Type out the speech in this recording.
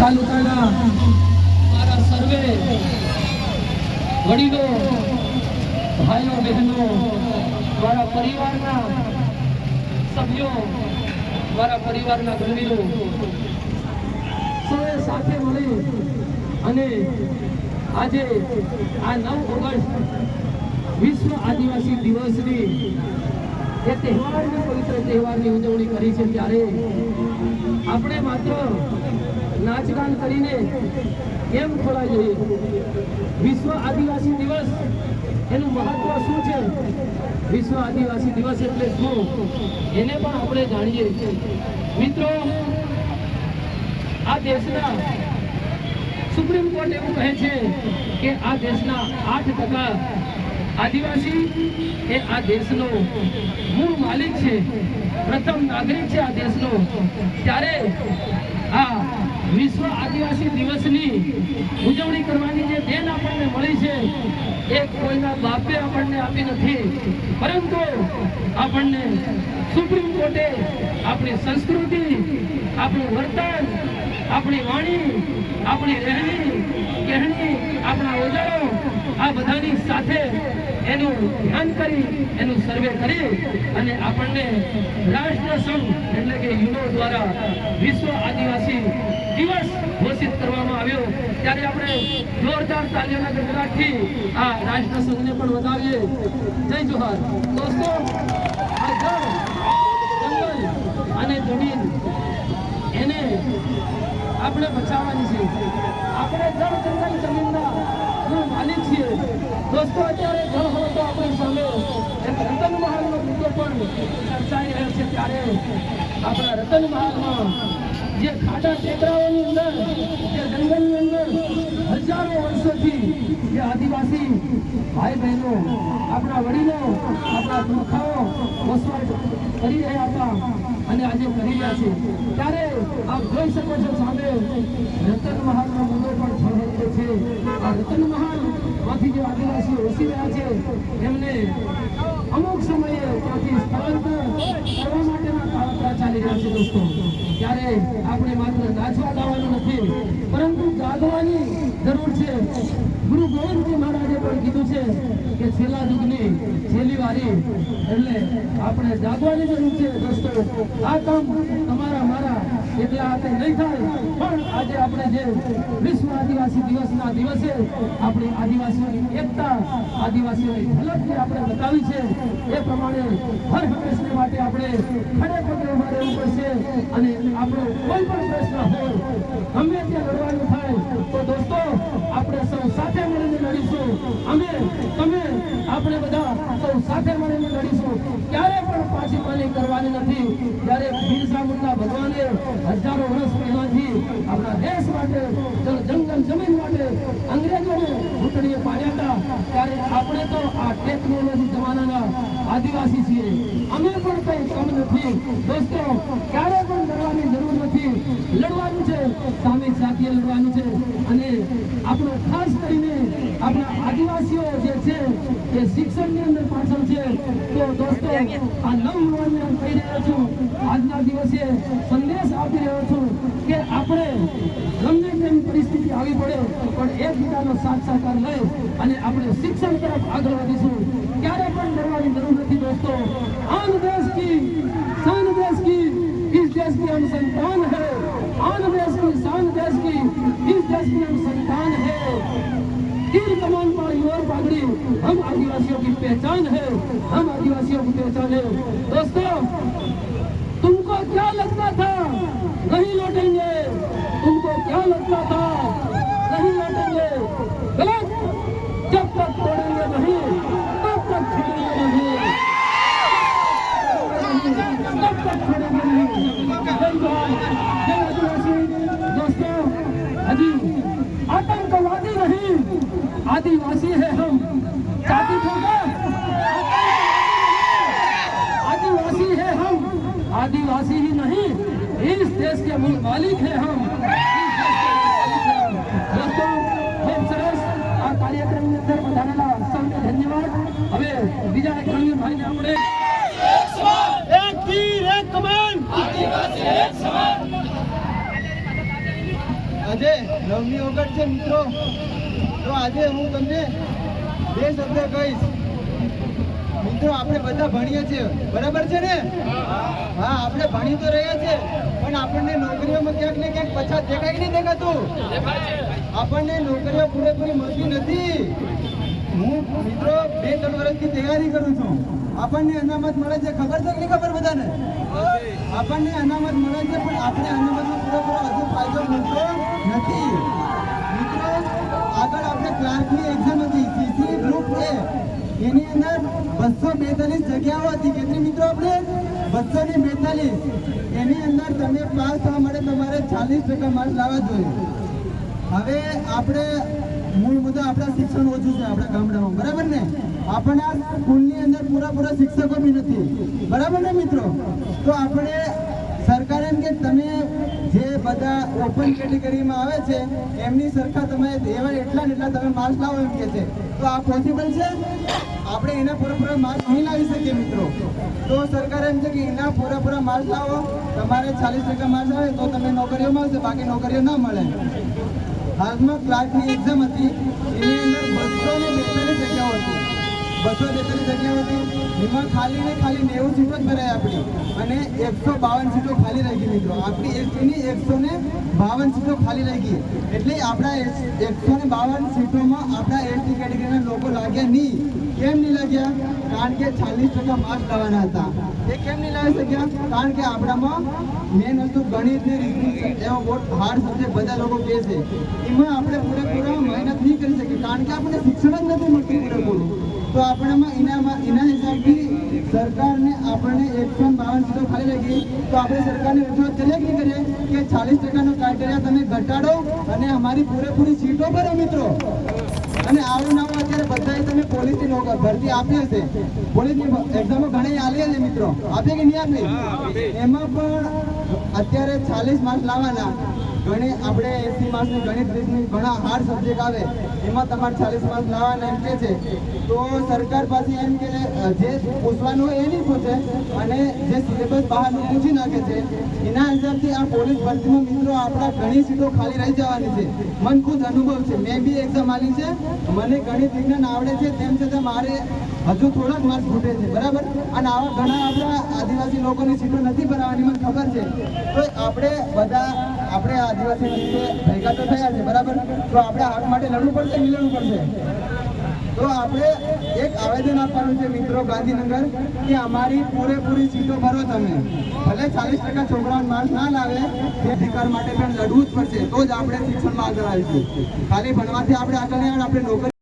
તાલુકાના મારા સર્વે વડીલો, ભાઈઓ, બહેનો, મારા પરિવારના સભ્યો, મારા પરિવારના ગણવીરો, સૌએ સાથે મળી અને આજે આ નવ ઓગસ્ટ વિશ્વ આદિવાસી દિવસની એ તહેવારની પવિત્ર તહેવારની ઉજવણી કરી છે ત્યારે આપણે માત્ર નાચગાન કરીને કેમ ખોલાઈ જઈએ? વિશ્વ આદિવાસી દિવસ, એનું મહત્વ શું છે? વિશ્વ આદિવાસી દિવસ એટલે શું? એને પણ આપણે જાણીએ. મિત્રો, આ દેશના સુપ્રીમ કોર્ટ એવું કહે છે કે આ દેશના આઠ ટકા આદિવાસી એ આ દેશનો મૂળ માલિક છે. પ્રથમ નાગરિક છે આ દેશનો. ત્યારે આ વિશ્વ આદિવાસી દિવસની ઉજવણી કરવાની જે દેન આપણને મળી છે, એ કોઈના બાપે આપણને આપી નથી. પરંતુ આપણને સુપ્રીમ કોર્ટે આપણી સંસ્કૃતિ, આપણું વર્તન, આપણી વાણી, આપણી રહેણી, કહેણી, આપણા ઓજારો આ બધાની સાથે એનું ધ્યાન કરી, એનું સર્વે કરી અને આપણને રાષ્ટ્ર એટલે કે યુનો દ્વારા વિશ્વ આદિવાસી દિવસ ઘોષિત કરવામાં આવ્યો. ત્યારે આપણે જોરદાર તાલીઓના ગણગડાટથી આ રાષ્ટ્ર પણ વધાવીએ. જય જોહાર. દોસ્તો અને જમીન, એને આપણે બચાવવાની છે. આપણે જળ, જંગલ, જમીનના માલિક છીએ. દોસ્તો, અત્યારે જળ હોય તો આપણી સામે રતન મહાલનો મુદ્દો પણ ચર્ચાઈ રહ્યો છે. ત્યારે આપણા રતન મહાલમાં જે ખાડા ટેકરાઓની અંદર, જે જંગલની અંદર હજારો વર્ષોથી જે આદિવાસી ભાઈ બહેનો આપણા વડીલો, આપણા પુરખાઓ વસવાટ કરી રહ્યા હતા અને આજે કરી રહ્યા છે. ત્યારે આપ જોઈ શકો છો સામે રતન મહાલનો મુદ્દો પણ છે. આ રતન મહાલ માંથી જે આદિવાસીઓ વસી રહ્યા છે, એમને અમુક સમયે ત્યાંથી સ્થળાંતર કરવા માટેના કાવતરા ચાલી રહ્યા છે દોસ્તો. ત્યારે આપણે માત્ર નાચવા ગાવાનું નથી, પરંતુ જાગવાની જરૂર છે. ગુરુ ગોવિંદજી મહારાજે પણ કીધું છે કે છેલ્લા યુગની છેલ્લી વારી એટલે આપણે જાગવાની જરૂર છે દોસ્તો. આ કામ તમારા એ પ્રમાણે હર માટે આપણે ખડે પગે ઊભા રહેવું પડશે અને આપણો કોઈ પણ પ્રશ્ન હોય ત્યાં લડવાનું થાય, તો દોસ્તો, આપણે સૌ સાથે મળીને લડીશું. અમે તમે આપણે બધા સૌ સાથે મળીને લડીશું ક્યારે પણ પાછી પાની કરવાની નથી જ્યારે બિરસા મુંડા ભગવાને હજારો વર્ષ પહેલાથી આપણા દેશ માટે જળ જંગલ જમીન માટે ઘૂંટણીએ પાડ્યા હતા, ત્યારે આપણે તો આ ટેકનોલોજી જમાનાના આદિવાસી છીએ. અમે પણ કઈ કમ નથી. દોસ્તો, ક્યારે પણ લડવાની જરૂર નથી. લડવાનું છે, સામે સાથીએ લડવાનું છે. અને આપણો ખાસ કરીને આપણા આદિવાસીઓ જે છે, એ શિક્ષણની અંદર પાછળ છે. તો દોસ્તો, આ નવ યુવાનને કહી રહ્યો છું, આજના દિવસે સંદેશ આપી રહ્યો છું. તેવી પરિસ્થિતિ આવી પડે પણ એકબીજાનો સાથ સહકાર લઈ અને આપણે શિક્ષણ તરફ આગળ વધીશું ક્યારે પણ ડરવાની જરૂર નથી દોસ્તો આન દેશ કી શાન દેશ કી इस देश की हम संतान है आन देश की शान देश की इस देश की हम संतान है तीर कमान पाड़ी और पागड़ी हम आदिवासियों की पहचान है हम आदिवासियों की पहचान है दोस्तों तुमको क्या लगता था नहीं लौटेंगे तुमको क्या लगता था नहीं लौटेंगे गलत जब तक तोड़ेंगे नहीं तब तक छोड़ेंगे नहीं तब तक छोड़ेंगे नहीं जय जवान जय आदिवासी दोस्तों अजी आतंकवादी नहीं आदिवासी देश के मूल मालिक है हम दोस्तों ખૂબ સરસ આ કાર્યક્રમની અંદર વધારેલા સૌને ધન્યવાદ હવે બીજા એક રણવીર ભાઈને આપણે એક તીર એક કમાન આજે નવમી ઓગસ્ટ છે મિત્રો તો આજે હું તમને બે શબ્દ કહીશ મિત્રો આપણે બધા ભણીએ છીએ. બરાબર છે ને? હા, આપણે ભણી તો રહ્યા છે, પણ આપણને નોકરીઓમાં ક્યાંક ને ક્યાંક પછાત દેખાય નહીં દેખાતું? આપણને નોકરીઓ પૂરેપૂરી મળતી નથી. હું મિત્રો બે ત્રણ વર્ષથી તૈયારી કરું છું. આપણને અનામત મળે છે. ખબર છે કે નહીં ખબર બધાને? આપણને અનામત મળે છે, પણ આપણે અનામતનો પૂરેપૂરો હજુ ફાયદો મળતો નથી. મિત્રો, આગળ આપણે ક્લાર્કની એક્ઝામ એની અંદર બસો બેતાલીસ જગ્યાઓ હતી. કેટલી મિત્રો આપણે? બસો ને બેતાલીસ. એની અંદર તમે પાસ થવા માટે તમારે ચાલીસ ટકા માર્ક લાવવા જોઈએ. હવે આપણે મૂળ મુદ્દો આપણા શિક્ષણ ઓછું છે આપણા ગામડામાં. બરાબર ને? આપણા સ્કૂલની અંદર પૂરા શિક્ષકો બી નથી. બરાબર ને મિત્રો? તો આપણે સરકાર એમ કે તમે બધા ઓપન કેટેગરીમાં આવે છે, એમની સરખા તમે એવા એટલા ને એટલા તમે માર્ક્સ લાવો એમ કે છે. તો આ પોસિબલ છે? આપણે એના પૂરેપૂરા માર્ક્સ નહીં લાવી શકીએ મિત્રો. તો સરકાર એમ છે કે એના પૂરેપૂરા માર્ક્સ લાવો. તમારે ચાલીસ ટકા માર્ક્સ આવે તો તમે નોકરીઓ મળશે, બાકી નોકરીઓ ના મળે. હાલમાં ક્લાર્કની એક્ઝામ હતી. બસો બેતાલીસ જગ્યાઓ હતી. એમાં ખાલી ને ખાલી નેવું સીટો જ ભરાય આપણી. અને એકસો બાવન સીટો ખાલી રહી ગઈ મિત્રો આપણી એસટીની એકસો ને બાવન સીટો ખાલી રહી ગઈ એટલે આપણા એકસો ને બાવન સીટોમાં આપણા એસટી કેટેગરીના લોકો લાગ્યા નહીં. કેમ નહીં લાગ્યા? કારણ કે ચાલીસ ટકા માર્ક લાવવાના હતા. એ કેમ નહીં લાવી શક્યા? કારણ કે આપણામાં મેન વસ્તુ ગણિત ને રીઝનિંગ એવો બહુ હાર્ડ સબ્જેક્ટ બધા લોકો કહે છે. એમાં આપણે પૂરેપૂરો મહેનત નહીં કરી શકીએ. કારણ કે આપણને શિક્ષણ જ નથી મળતું પૂરેપૂરું. તો આપણામાં એનામાં એના હિસાબથી સરકારને આપણને એકસો બાવન સીટો ખાલી લાગી તો આપણે સરકારને રજૂઆત કરીએ કે કરીએ કે ચાલીસ ટકાનો ક્રાઇટેરિયા તમે ઘટાડો અને અમારી પૂરેપૂરી સીટો ભરો મિત્રો. અને આવું નાવું અત્યારે બધાએ તમે પોલીસની ભરતી આપી હશે. પોલીસની એક્ઝામો ઘણી આલી હશે મિત્રો. આપી કે નહીં આપી. એમાં પણ અત્યારે ચાલીસ માર્ક લાવવાના. ઘણી આપણે એસી માર્ક્સની ગણિત રીતની ઘણા હાર્ડ સબ્જેક્ટ આવે, એમાં તમારે ચાલીસ માર્ક્સ લાવવાના એમ કે છે. તો સરકાર પાસે એમ કે જે પૂછવાનું હોય એ નહીં પૂછે, અને જે સિલેબસ બહારનું પૂછી નાખે છે, એના હિસાબથી આ પોલીસ ભરતીમાં મિત્રો આપણા ઘણી સીટો ખાલી રહી જવાની છે. મન ખુદ અનુભવ છે. મેં બી એક્ઝામ આલી છે. મને ગણિત વિજ્ઞાન આવડે છે, તેમ છતાં મારે હજુ થોડાક માર્ક્સ ખૂટે છે. બરાબર? અને આવા ઘણા આપણા આદિવાસી લોકોની સીટો નથી ભરાવાની, મને ખબર છે. તો આપણે બધા આપણે આદિવાસી રીતે ભેગા તો થયા છે, બરાબર? તો આપણે હક માટે લડવું પડશે મિલવું પડશે? તો આપણે એક આવેદન આપવાનું છે મિત્રો ગાંધીનગર, કે અમારી પૂરેપૂરી સીટો ભરો તમે. ભલે ચાલીસ ટકા છોકરાઓ માર્ક ના લાવે તે અધિકાર માટે પણ લડવું જ પડશે. તો જ આપણે શિક્ષણમાં આગળ આવીશું. ખાલી ભણવાથી આપણે આગળ નહીં આવે, આપણે નોકરી